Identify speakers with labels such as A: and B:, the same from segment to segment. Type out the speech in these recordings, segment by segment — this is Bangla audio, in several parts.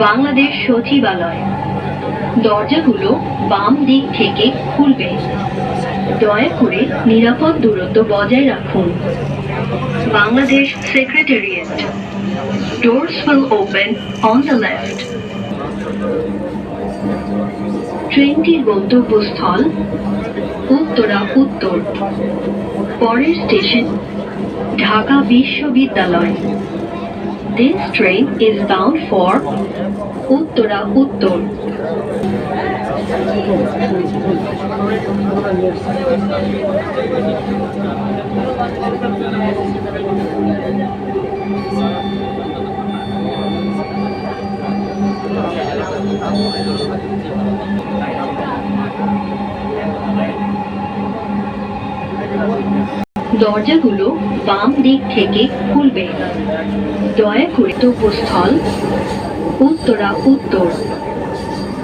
A: বাংলাদেশ সচিবালয়। দরজাগুলো বাম দিক থেকে খুলবে। দয়া করে নিরাপদ দূরত্ব বজায় রাখুন। Bangladesh secretariat. Doors will open on the left. ট্রেনটির গন্তব্যস্থল উত্তরা উত্তর। পরের স্টেশন ঢাকা বিশ্ববিদ্যালয়। This train is bound for Uttara Uttar. দরজাগুলো বাম দিক থেকে খুলবে। দয়া করে তপস্থল উত্তরা উত্তর।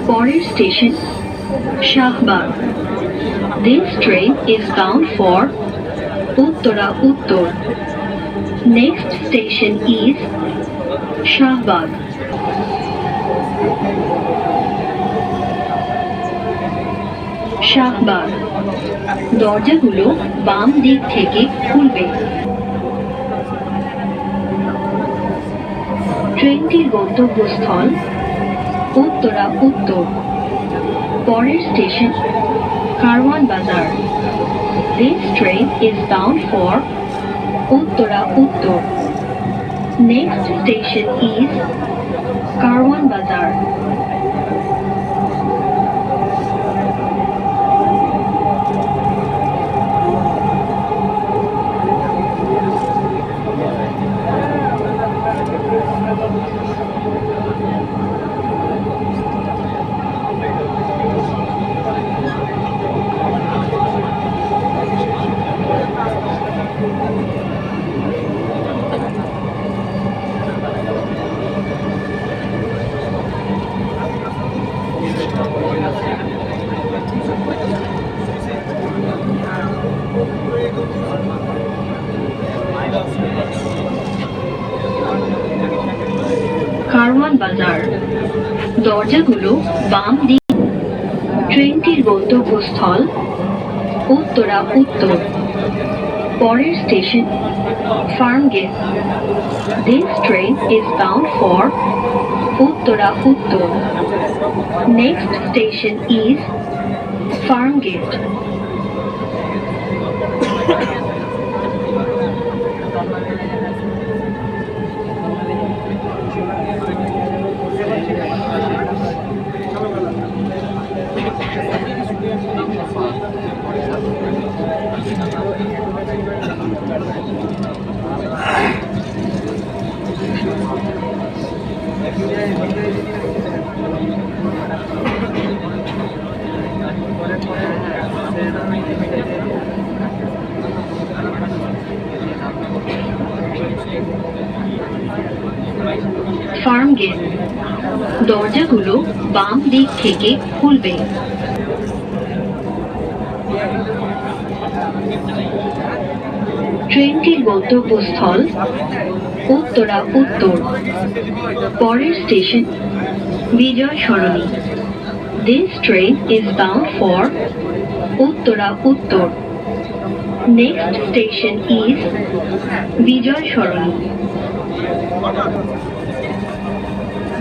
A: পরের station, Shahbag. This train is bound for Uttara Uttar. Next station is Shahbag. Shahbag. দরজাগুলো বাম দিক থেকে খুলবে। ট্রেনটির গন্তব্যস্থল উত্তরা উত্তর পরের স্টেশন কারওয়ান বাজার This train is bound for Uttara Uttar Next station is Karwan বাজার বাজার দরজাগুলো বাম দিক ট্রেনটির গন্তব্যস্থল উত্তরা, উত্তর। পরের station Farmgate This train is bound for Uttara, Uttar. Next station is Farmgate. Gate দরজাগুলো বাম দিক থেকে খুলবে। ট্রেনটির গন্তব্যস্থল উত্তরা উত্তর পরের station Bijoy Sarani. This train is bound for Uttara Uttar next station is Bijoy Sarani.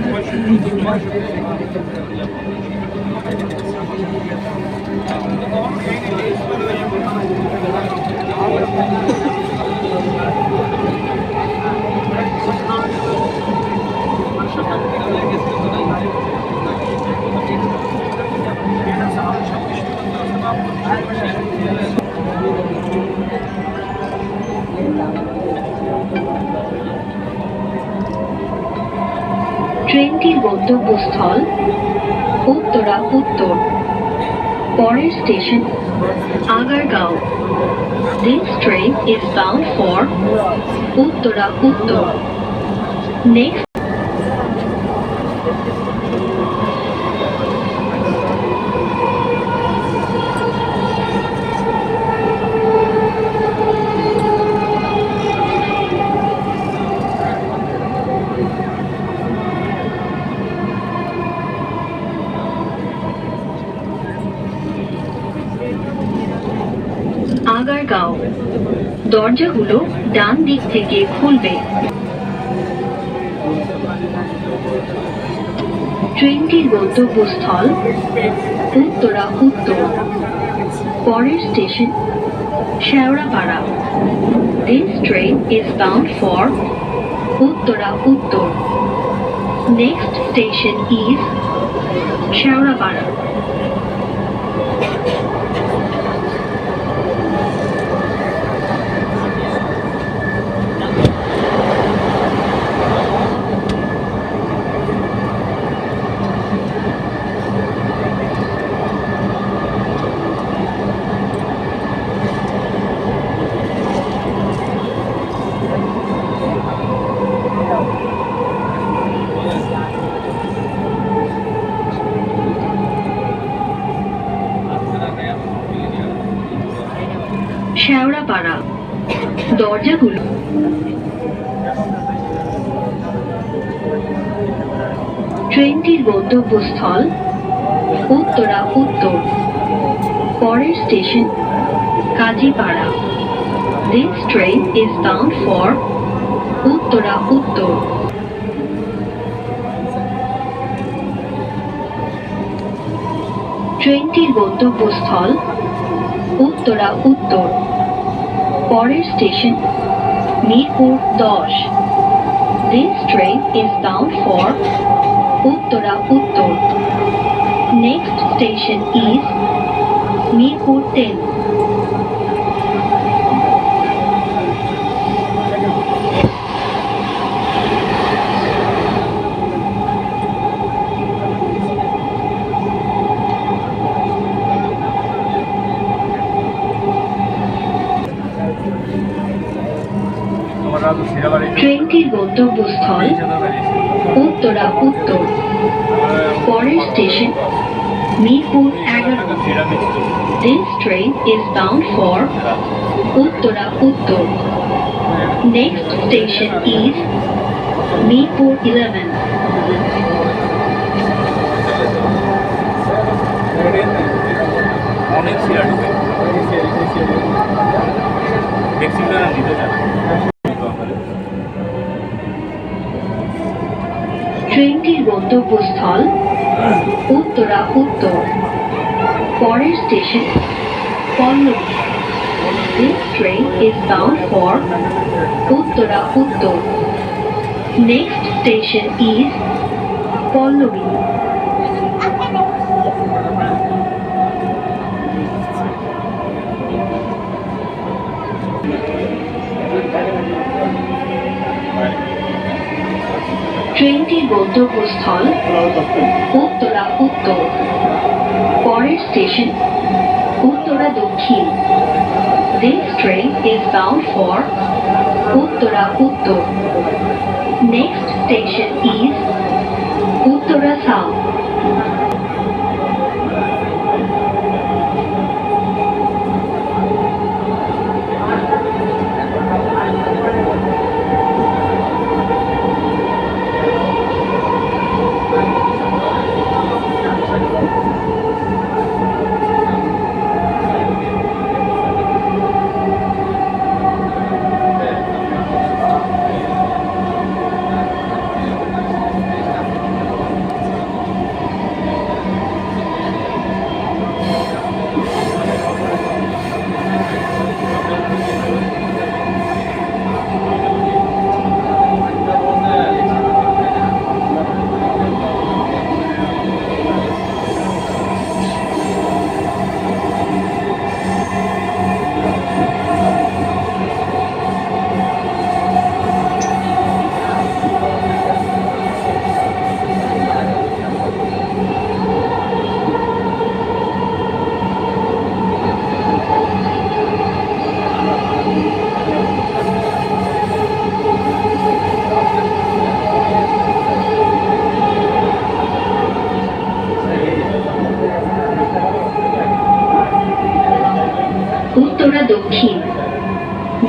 A: ট্রেনটির গন্তব্যস্থল পরের station Agargaon This train is bound for Uttara Uttar next দরজাগুলো ডান দিক থেকে খুলবে। ট্রেনটির গন্তব্যস্থল উত্তরা উত্তর পরের station Shewrapara. This train is bound for Uttara Uttar next station is Shewrapara Shewrapara দরজাগুলো ট্রেনটির গন্তব্যস্থল উত্তরা উত্তর, পরের station Kazipara. This train is bound for Uttara Uttar. ট্রেনটির গন্তব্যস্থল উত্তরা উত্তর। পরের স্টেশন মিরপুর দশ This train is bound for Uttara Uttur. Next station
B: is Mirpur 10.
A: ট্রেনটির গন্তব্যস্থল উত্তরা উত্তর, পরের স্টেশন মিরপুর এগারো This train is bound for Uttara Uttar. Next station is Meerpur 11.
B: অনেক সিরা ঢুকে ট্যাক্সিগুলো না নিতে
A: ট্রেনটির গন্তব্যস্থল উত্তরা উত্তর পরের station Pallabi This train is bound for Uttara Uttar Next station is Pallavi ট্রেনটির গন্তব্যস্থল উত্তরা উত্তর পরের স্টেশন উত্তরা দক্ষিণ This train is bound for Uttara Uttar Next station is Uttara south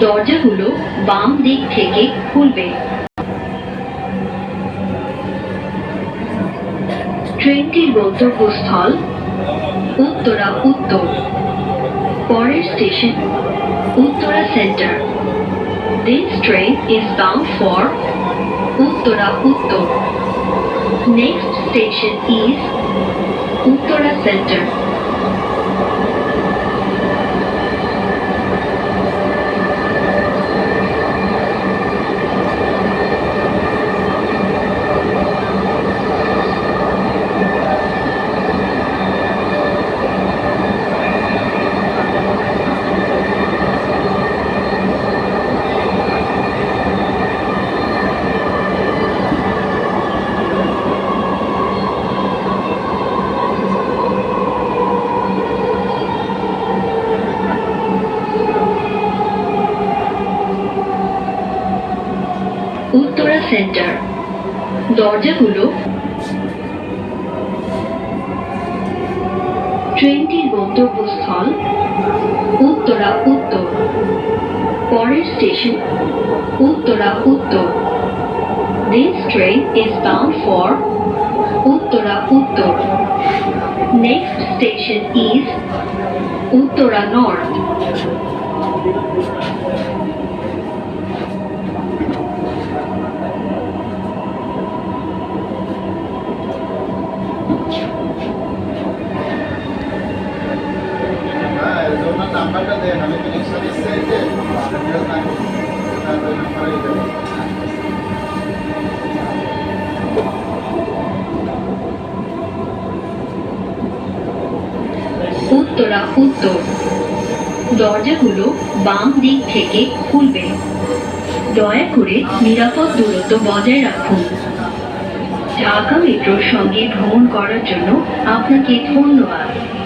A: দরজাগুলো বাম দিক থেকে খুলবে। ট্রেনটির গন্তব্য স্থল উত্তরা উত্তর, পরের station Uttara centre. This train is bound for Uttara Uttar. Next station is Uttara centre. দরজাগুলো ট্রেনটির গন্তব্যস্থল উত্তরা উত্তর, পরের station Uttara Uttar this train is bound for Uttara Uttar, next station is Uttara north. Uttara দরজাগুলো বাম দিক থেকে খুলবে। দয়া করে নিরাপদ দূরত্ব বজায় রাখুন। ঢাকা মেট্রোর সঙ্গে ভ্রমণ করার জন্য আপনাকে ধন্যবাদ।